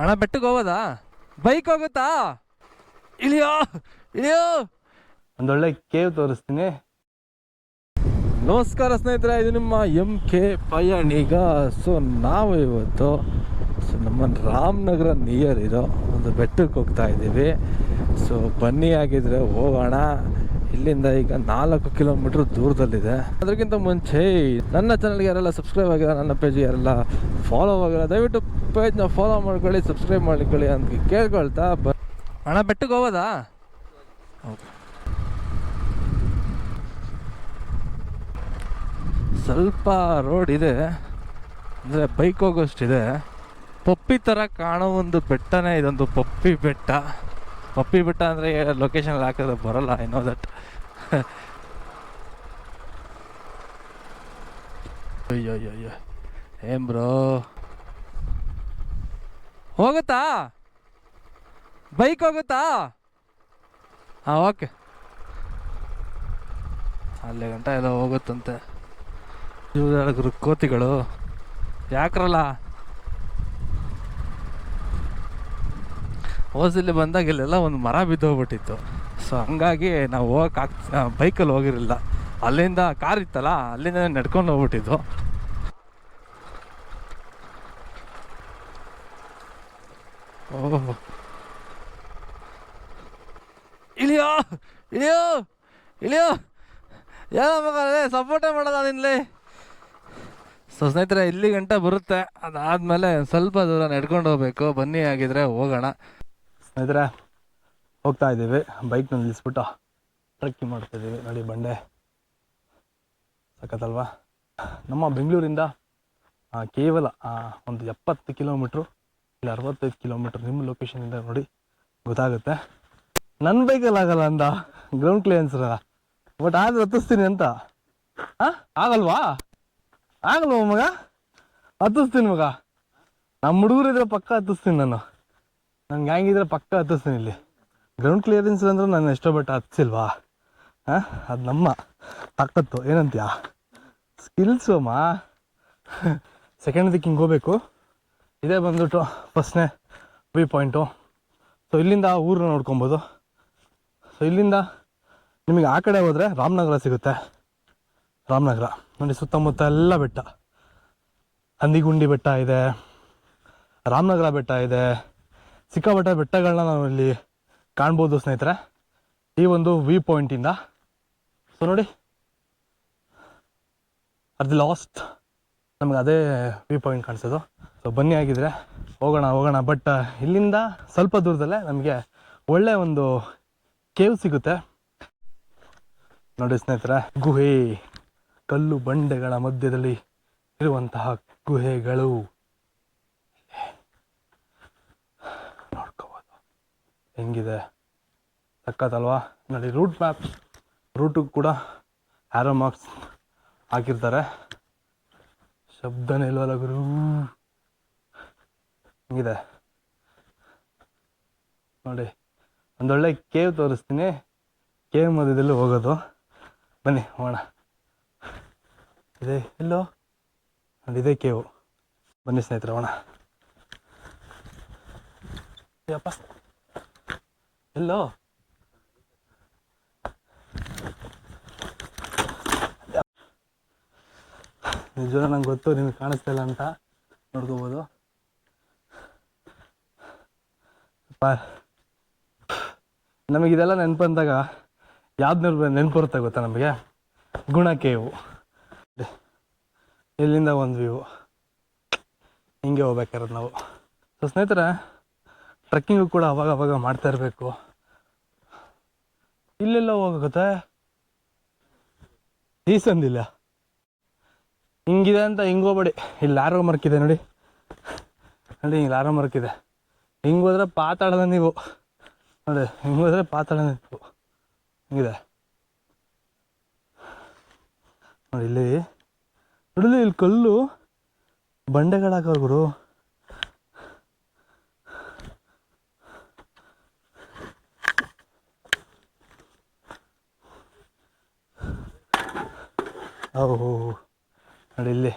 ಅಣ್ಣ ಬೆಟ್ಟಕ್ಕೆ ಹೋಗೋದಾ? ಬೈಕ್ ಹೋಗುತ್ತಾ? ಇಳಿಯೋ ಇಳಿಯೋ. ಒಂದೊಳ್ಳೆ ಕೇವ್ ತೋರಿಸ್ತೀನಿ. ನಮಸ್ಕಾರ ಸ್ನೇಹಿತರೆ ಇದು ನಿಮ್ಮ ಎಂ ಕೆ ಪಯಣಿಗ ಸೊ ನಾವು ಇವತ್ತು ಸೊ ನಮ್ಮ ರಾಮನಗರ ನಿಯರ್ ಇರೋ ಒಂದು ಬೆಟ್ಟಕ್ಕೆ ಹೋಗ್ತಾ ಇದ್ದೀವಿ. ಸೊ ಬನ್ನಿ ಆಗಿದ್ರೆ ಹೋಗೋಣ. ಇಲ್ಲಿಂದ ಈಗ ನಾಲ್ಕು ಕಿಲೋಮೀಟರ್ ದೂರದಲ್ಲಿದೆ. ಅದಕ್ಕಿಂತ ಮುಂಚೆ ನನ್ನ ಚಾನಲ್ಗೆ ಯಾರೆಲ್ಲ ಸಬ್ಸ್ಕ್ರೈಬ್ ಆಗಿಲ್ಲ, ನನ್ನ ಪೇಜ್ ಯಾರೆಲ್ಲ ಫಾಲೋ ಆಗಿಲ್ಲ, ದಯವಿಟ್ಟು ಪೇಜ್ನ ಫಾಲೋ ಮಾಡ್ಕೊಳ್ಳಿ ಸಬ್ಸ್ಕ್ರೈಬ್ ಮಾಡ್ಕೊಳ್ಳಿ ಅಂತ ಕೇಳ್ಕೊಳ್ತಾ ಬ ಅಣ್ಣ, ಬೆಟ್ಟಕ್ಕೆ ಹೋಗೋದಾ? ಸ್ವಲ್ಪ ರೋಡ್ ಇದೆ, ಅಂದರೆ ಬೈಕ್ ಹೋಗೋಷ್ಟಿದೆ. ಪಪ್ಪಿ ಥರ ಕಾಣೋ ಒಂದು ಬೆಟ್ಟನೇ, ಇದೊಂದು ಪಪ್ಪಿ ಬೆಟ್ಟ. ಪಪ್ಪಿ ಬಿಟ್ಟ ಅಂದರೆ ಲೊಕೇಶನಲ್ಲಿ ಹಾಕಿದ್ರೆ ಬರಲ್ಲ ಏನೋ ದಟ್ ಅಯ್ಯೋ ಅಯ್ಯೋ ಅಯ್ಯೋ ಏನ್ ಬ್ರೋ ಹೋಗುತ್ತಾ? ಬೈಕ್ ಹೋಗುತ್ತಾ? ಹಾಂ ಓಕೆ ಅಲ್ಲಿ ಗಂಟ ಎಲ್ಲ ಹೋಗುತ್ತಂತೆ. ಇವ್ರು ಕೋತಿಗಳು? ಯಾಕ್ರಲ್ಲ? ಓಸಲ್ಲಿ ಬಂದಾಗ ಇಲ್ಲೆಲ್ಲ ಒಂದು ಮರ ಬಿದ್ದೋಗ್ಬಿಟ್ಟಿತ್ತು. ಸೊ ಹಂಗಾಗಿ ನಾವು ಹೋಗಕ್ಕೆ ಆಗ್ ಬೈಕಲ್ಲಿ ಹೋಗಿರಲಿಲ್ಲ. ಅಲ್ಲಿಂದ ಕಾರ್ ಇತ್ತಲ್ಲ, ಅಲ್ಲಿಂದ ನಡ್ಕೊಂಡು ಹೋಗ್ಬಿಟ್ಟಿದ್ದು. ಓಹ್. ಇಳಿಯೋ ಇಳಿಯೋ ಇಳಿಯೋ ಏನೋ ಮಗನೇ ಸಪೋರ್ಟೇ ಮಾಡೋದ ನಿನ್ಲಿ? ಸೊ ಸ್ನೇಹಿತರೆ ಇಲ್ಲಿ ಗಂಟ ಬರುತ್ತೆ. ಅದಾದಮೇಲೆ ಸ್ವಲ್ಪ ದೂರ ನಡ್ಕೊಂಡು ಹೋಗ್ಬೇಕು. ಬನ್ನಿ ಆಗಿದ್ರೆ ಹೋಗೋಣ. ಸ್ನೇಹಿತರೆ, ಹೋಗ್ತಾ ಇದ್ದೀವಿ. ಬೈಕ್ನ ನಿಲ್ಲಿಸ್ಬಿಟ್ಟು ಟ್ರಕ್ಕಿ ಮಾಡ್ತಾ ಇದ್ದೀವಿ. ನೋಡಿ ಬಂಡೆ. ಸಖತ್ತಲ್ವಾ? ನಮ್ಮ ಬೆಂಗಳೂರಿಂದ ಕೇವಲ ಒಂದು ಎಪ್ಪತ್ತು ಕಿಲೋಮೀಟ್ರು ಇಲ್ಲ ಅರವತ್ತೈದು ಕಿಲೋಮೀಟ್ರ್ ನಿಮ್ಮ ಲೊಕೇಶನಿಂದ ನೋಡಿ ಗೊತ್ತಾಗುತ್ತೆ. ನನ್ನ ಬೈಕಲ್ಲಿ ಆಗಲ್ಲ ಅಂದ ಗ್ರೌಂಡ್ ಕ್ಲಿಯರೆನ್ಸ್ ಬಟ್ ಆದ್ರೆ ಹತ್ತಿಸ್ತೀನಿ ಅಂತ. ಹಾಂ ಆಗಲ್ವಾ? ಆಗಲ್ವಾ ಮಗ? ಹತ್ತಿಸ್ತೀನಿ ಮಗ. ನಮ್ಮ ಹುಡುಗರಿದ್ರೆ ಪಕ್ಕ ಹತ್ತಿಸ್ತೀನಿ ನಾನು. ನನ್ಗೆ ಹೆಂಗಿದ್ರೆ ಪಕ್ಕ ಹತ್ತಿಸ್ತೀನಿ ಇಲ್ಲಿ. ಗ್ರೌಂಡ್ ಕ್ಲಿಯರೆನ್ಸ್ ಅಂದ್ರೆ ನಾನು ಎಷ್ಟೋ ಬೆಟ್ಟ ಹತ್ತಿಸಿಲ್ವಾ? ಹಾಂ? ಅದು ನಮ್ಮ ತಾಕತ್ತು ಏನಂತೀಯ? ಸ್ಕಿಲ್ಸು ಅಮ್ಮ? ಸೆಕೆಂಡ್ ದಿಕ್ಕಿಂಗ್ ಹಿಂಗೆ ಹೋಗ್ಬೇಕು. ಇದೇ ಬಂದ್ಬಿಟ್ಟು ಫಸ್ಟ್ನೇ ವ್ಯೂ ಪಾಯಿಂಟು ಸೊ ಇಲ್ಲಿಂದ ಊರನ್ನ ನೋಡ್ಕೊಬೋದು. ಸೊ ಇಲ್ಲಿಂದ ನಿಮಗೆ ಆ ಕಡೆ ಹೋದರೆ ರಾಮನಗರ ಸಿಗುತ್ತೆ. ರಾಮನಗರ. ನೋಡಿ, ಸುತ್ತಮುತ್ತ ಎಲ್ಲ ಬೆಟ್ಟ. ಹಂದಿಗುಂಡಿ ಬೆಟ್ಟ ಇದೆ. ರಾಮನಗರ ಬೆಟ್ಟ ಇದೆ. ಸಿಕ್ಕಾಪಟ್ಟೆ ಬೆಟ್ಟಗಳನ್ನ ನಾವು ಇಲ್ಲಿ ಕಾಣ್ಬೋದು ಸ್ನೇಹಿತರೆ. ಈ ಒಂದು ವ್ಯೂ ಪಾಯಿಂಟಿಂದ ಸೊ ನೋಡಿ ಅದ್ ಲಾಸ್ಟ್ ನಮ್ಗೆ ಅದೇ ವ್ಯೂ ಪಾಯಿಂಟ್ ಕಾಣಿಸೋದು. ಸೊ ಬನ್ನಿ ಆಗಿದ್ರೆ ಹೋಗೋಣ ಹೋಗೋಣ. ಬಟ್ ಇಲ್ಲಿಂದ ಸ್ವಲ್ಪ ದೂರದಲ್ಲೇ ನಮಗೆ ಒಳ್ಳೆ ಒಂದು ಕೇವ್ ಸಿಗುತ್ತೆ. ನೋಡಿ ಸ್ನೇಹಿತರೆ, ಗುಹೆ. ಕಲ್ಲು ಬಂಡೆಗಳ ಮಧ್ಯದಲ್ಲಿ ಇರುವಂತಹ ಗುಹೆಗಳು ನೋಡ್ಕೋಬೋದು ಹೆಂಗಿದೆ? ಸಕ್ಕತ್ತಲ್ವಾ ನೋಡಿ ರೂಟ್ ಮ್ಯಾಪ್ ರೂಟಿಗೆ ಕೂಡ ಆ್ಯರೋ ಮಾರ್ಕ್ಸ್ ಹಾಕಿರ್ತಾರೆ. ಶಬ್ದನೇ ಇಲ್ವಲ್ಲ ಗುರು? ಹಿಂಗಿದೆ? ನೋಡಿ, ಒಂದೊಳ್ಳೆ ಕೇವ್ ತೋರಿಸ್ತೀನಿ. ಕೇವ್ ಮಧ್ಯದಲ್ಲಿ ಹೋಗೋದು. ಬನ್ನಿ ಹೋಣ ಇದೆ, ಎಲ್ಲೋ? ನೋಡಿ, ಇದೇ ಕೇವು ಬನ್ನಿ ಸ್ನೇಹಿತರೆ ಹೋಣ ಯಪ್ಪ. ಎಲ್ಲೋ ನಿಜವಾಗ ನಂಗೆ ಗೊತ್ತು, ನಿಮಗೆ ಕಾಣಿಸ್ತಾ ಇಲ್ಲ ಅಂತ. ನೋಡ್ಕೋಬೋದು. ನಮಗಿದೆಲ್ಲ ನೆನಪು ಅಂದಾಗ ಯಾವ್ದು ನೆನಪು ಬರುತ್ತೆ ಗೊತ್ತಾ ನಮಗೆ? ಗುಣಕ್ಕೆ ಇವು ಇಲ್ಲಿಂದ ಒಂದು ವ್ಯೂ ಹಿಂಗೆ ಹೋಗ್ಬೇಕಾದ್ರೆ ನಾವು. ಸೊ ಸ್ನೇಹಿತರೆ ಟ್ರೆಕ್ಕಿಂಗು ಕೂಡ ಅವಾಗ ಅವಾಗ ಮಾಡ್ತಾ ಇರಬೇಕು. ಇಲ್ಲೆಲ್ಲ ಹೋಗುತ್ತೆ ಈ ಸಂದಿಲ್ಲ. ಹಿಂಗಿದೆ ಅಂತ ಹೋಗ್ಬೇಡಿ. ಇಲ್ಲಿ ಲಾರೋ ಮರ್ಕಿದೆ ನೋಡಿ. ನೋಡಿ, ಹಿಂಗೆ ಲಾರೋ ಮರ್ಕಿದೆ ಹಿಂಗೆ ಹೋದ್ರೆ ಪಾತಾಡದ ನೀವು. ನೋಡಿ, ಹಿಂಗೆ ಹೋದ್ರೆ ಪಾತಾಡ ನೀವು. ಹಿಂಗಿದೆ. ನೋಡಿ, ಇಲ್ಲಿ ನೋಡಿ ಇಲ್ಲಿ ಕಲ್ಲು ಬಂಡೆಗಳಾಗವ್ರು ಗುರು. ಓಹೋ ನೋಡಿ ಇಲ್ಲಿ.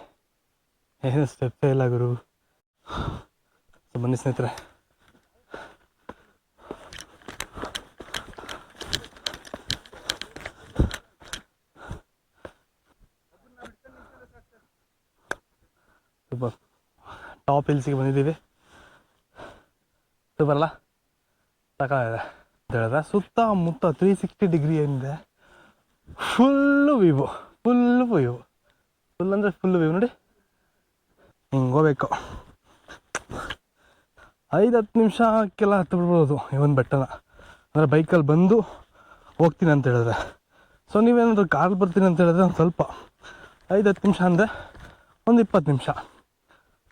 ಏನು ಸ್ಟೆಪ್ಪೇ ಇಲ್ಲ ಗುರು. ಬನ್ನಿ ಸ್ನೇಹಿತರೆ. ಸೂಪರ್. ಟಾಪ್ ಹಿಲ್ಸಿಗೆ ಬಂದಿದ್ದೀವಿ. ಸಾಕಾಗಿದೆ ಅಂತ ಹೇಳಿದ್ರೆ ಸುತ್ತಮುತ್ತ ತ್ರೀ ಸಿಕ್ಸ್ಟಿ ಡಿಗ್ರಿ ಏನಿದೆ. Full view full view full ಅಂದರೆ ಫುಲ್ ವ್ಯೂ ನೋಡಿ. ಹಿಂಗೆ ಹೋಗ್ಬೇಕು. ಐದು ಹತ್ತು ನಿಮಿಷಕ್ಕೆಲ್ಲ ಹತ್ತು ಬಿಡ್ಬೋದು ಈ ಒಂದು ಬೆಟ್ಟನ. ಅಂದರೆ ಬೈಕಲ್ಲಿ ಬಂದು ಹೋಗ್ತೀನಿ ಅಂತ ಹೇಳಿದ್ರೆ. ಸೊ ನೀವೇನಾದರೂ ಕಾರ್ ಬರ್ತೀನಿ ಅಂತ ಹೇಳಿದ್ರೆ ಒಂದು ಸ್ವಲ್ಪ. ಐದು ಹತ್ತು ನಿಮಿಷ ಅಂದರೆ ಒಂದು ಇಪ್ಪತ್ತು ನಿಮಿಷ.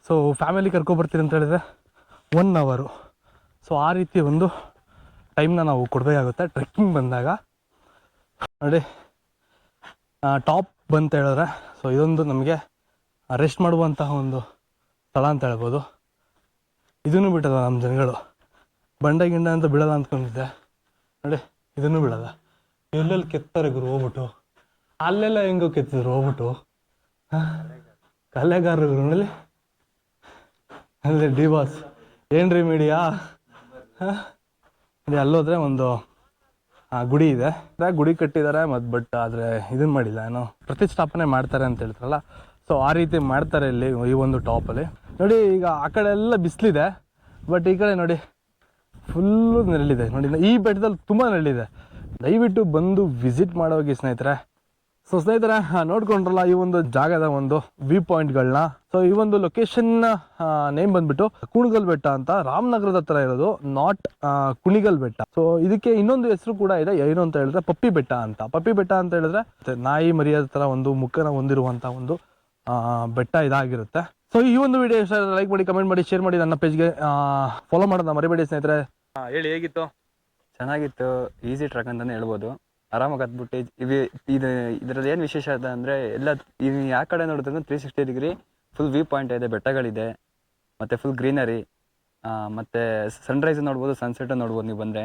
ಸೊ ಫ್ಯಾಮಿಲಿ ಕರ್ಕೊಬರ್ತೀನಿ ಅಂತ ಹೇಳಿದ್ರೆ ಒನ್ ಅವರು ಸೊ ಆ ರೀತಿ ಒಂದು ಟೈಮ್ನ ನಾವು ಕೊಡಬೇಕಾಗುತ್ತೆ. ಟ್ರೆಕ್ಕಿಂಗ್ ಬಂದಾಗ. ನೋಡಿ. ಟಾಪ್ ಬಂತ ಹೇಳಿದ್ರೆ, ಸೊ ಇದೊಂದು ನಮಗೆ ರೆಸ್ಟ್ ಮಾಡುವಂತಹ ಒಂದು ಸ್ಥಳ ಅಂತ ಹೇಳ್ಬೋದು. ಇದನ್ನು ಬಿಟ್ಟದ ನಮ್ಮ ಜನಗಳು. ಬಂಡೆ ಗಿಂಡ ಅಂತ ಬಿಡಲ್ಲ ಅಂದ್ಕೊಂಡಿದ್ದೆ. ನೋಡಿ, ಇದನ್ನು ಬಿಡಲ್ಲ ಎಲ್ಲೆಲ್ಲಿ ಕೆತ್ತಾರೆ ಗುರು ಹೋಗ್ಬಿಟ್ಟು, ಅಲ್ಲೆಲ್ಲ ಹೆಂಗೋ ಕೆತ್ತಿದ್ರು ಹೋಗ್ಬಿಟ್ಟು. ಹ? ಕಲೆಗಾರರು ನೋಡಿ ಅಲ್ಲಿ ಡಿ ಬಾಸ್. ಏನ್ರಿ ಮೀಡಿಯಾ ಅಲ್ಲೋದ್ರೆ ಒಂದು ಗುಡಿ ಇದೆ. ಗುಡಿ ಕಟ್ಟಿದ್ದಾರೆ ಮತ್ತು ಬಟ್ ಆದರೆ ಇದನ್ನ ಮಾಡಿಲ್ಲ, ಏನೋ ಪ್ರತಿಷ್ಠಾಪನೆ ಮಾಡ್ತಾರೆ ಅಂತ ಹೇಳ್ತಾರಲ್ಲ. ಸೊ ಆ ರೀತಿ ಮಾಡ್ತಾರೆ ಇಲ್ಲಿ ಈ ಒಂದು ಟಾಪಲ್ಲಿ ನೋಡಿ, ಈಗ ಆ ಕಡೆ ಎಲ್ಲ ಬಿಸಿಲಿದೆ ಬಟ್ ಈ ಕಡೆ ನೋಡಿ ಫುಲ್ಲು ನೆರಳಿದೆ. ನೋಡಿ, ಈ ಬೆಟ್ಟದಲ್ಲಿ ತುಂಬ ನೆರಳಿದೆ. ದಯವಿಟ್ಟು ಬಂದು ವಿಸಿಟ್ ಮಾಡೋಗಿ ಸ್ನೇಹಿತರೆ ಸೊ ಸ್ನೇಹಿತರೆ ನೋಡ್ಕೊಂಡ್ರಲ್ಲ ಈ ಒಂದು ಜಾಗದ ಒಂದು ವ್ಯೂ ಪಾಯಿಂಟ್ಗಳನ್ನ ಸೊ ಈ ಒಂದು ಲೊಕೇಶನ್ ನೇಮ್ ಬಂದ್ಬಿಟ್ಟು ಕುಣಿಗಲ್ ಬೆಟ್ಟ ಅಂತ ರಾಮನಗರದ ಹತ್ರ ಇರೋದು ನಾಟ್ ಕುಣಿಗಲ್ ಬೆಟ್ಟ. ಸೊ ಇದಕ್ಕೆ ಇನ್ನೊಂದು ಹೆಸರು ಕೂಡ ಇದೆ ಏನು ಅಂತ ಹೇಳಿದ್ರೆ ಪಪ್ಪಿ ಬೆಟ್ಟ ಅಂತ. ಪಪ್ಪಿ ಬೆಟ್ಟ ಅಂತ ಹೇಳಿದ್ರೆ ನಾಯಿ ಮರಿಯದ ತರ ಒಂದು ಮುಖನ ಹೊಂದಿರುವಂತ ಒಂದು ಬೆಟ್ಟ ಇದಾಗಿರುತ್ತೆ. ಸೊ ಈ ಒಂದು ವಿಡಿಯೋ ಇಷ್ಟ ಲೈಕ್ ಮಾಡಿ ಕಮೆಂಟ್ ಮಾಡಿ ಶೇರ್ ಮಾಡಿ ನನ್ನ ಪೇಜ್ಗೆ ಫಾಲೋ ಮಾಡೋದನ್ನ ಮರಿಬೇಡಿ ಸ್ನೇಹಿತರೆ. ಹೇಳಿ ಹೇಗಿತ್ತು? ಚೆನ್ನಾಗಿತ್ತು. ಈಸಿ ಟ್ರಕ್ ಅಂತಾನೆ ಹೇಳ್ಬೋದು. ಆರಾಮಾಗಿ ಹತ್ಬಿಟ್ಟು ಇವಿ ಇದು ಇದರಲ್ಲಿ ಏನು ವಿಶೇಷ ಇದೆ ಅಂದರೆ ಎಲ್ಲ ಇವು ಯಾವ ಕಡೆ ನೋಡಿದ್ರು three sixty degree full view point ಇದೆ, ಬೆಟ್ಟಗಳಿದೆ, ಮತ್ತು ಫುಲ್ ಗ್ರೀನರಿ ಮತ್ತು ಸನ್ರೈಸ್ ನೋಡ್ಬೋದು ಸನ್ಸೆಟ್ ನೋಡ್ಬೋದು ನೀವು ಬಂದರೆ.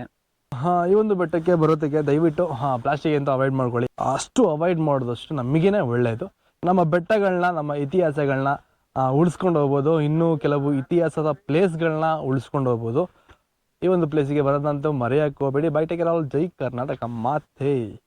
ಹಾ, ಈ ಒಂದು ಬೆಟ್ಟಕ್ಕೆ ಬರೋದಕ್ಕೆ ದಯವಿಟ್ಟು, ಹಾ ಪ್ಲಾಸ್ಟಿಕ್ ಅಂತ ಅವಾಯ್ಡ್ ಮಾಡ್ಕೊಳ್ಳಿ. ಅಷ್ಟು ಅವಾಯ್ಡ್ ಮಾಡೋದಷ್ಟು ನಮಗೇನೆ ಒಳ್ಳೆಯದು ನಮ್ಮ ಬೆಟ್ಟಗಳನ್ನ, ನಮ್ಮ ಇತಿಹಾಸಗಳನ್ನ ಉಳಿಸ್ಕೊಂಡು ಹೋಗ್ಬೋದು. ಇನ್ನೂ ಕೆಲವು ಇತಿಹಾಸದ ಪ್ಲೇಸ್ಗಳನ್ನ ಉಳಿಸ್ಕೊಂಡು ಹೋಗ್ಬೋದು. ಈ ಒಂದು ಪ್ಲೇಸಿಗೆ ಬರೋದಂತೂ ಮರೆಯಕ್ಕೆ ಹೋಗಬೇಡಿ ಬೈ ಆಲ್ ಜೈ ಕರ್ನಾಟಕ. ಮಾತೇ.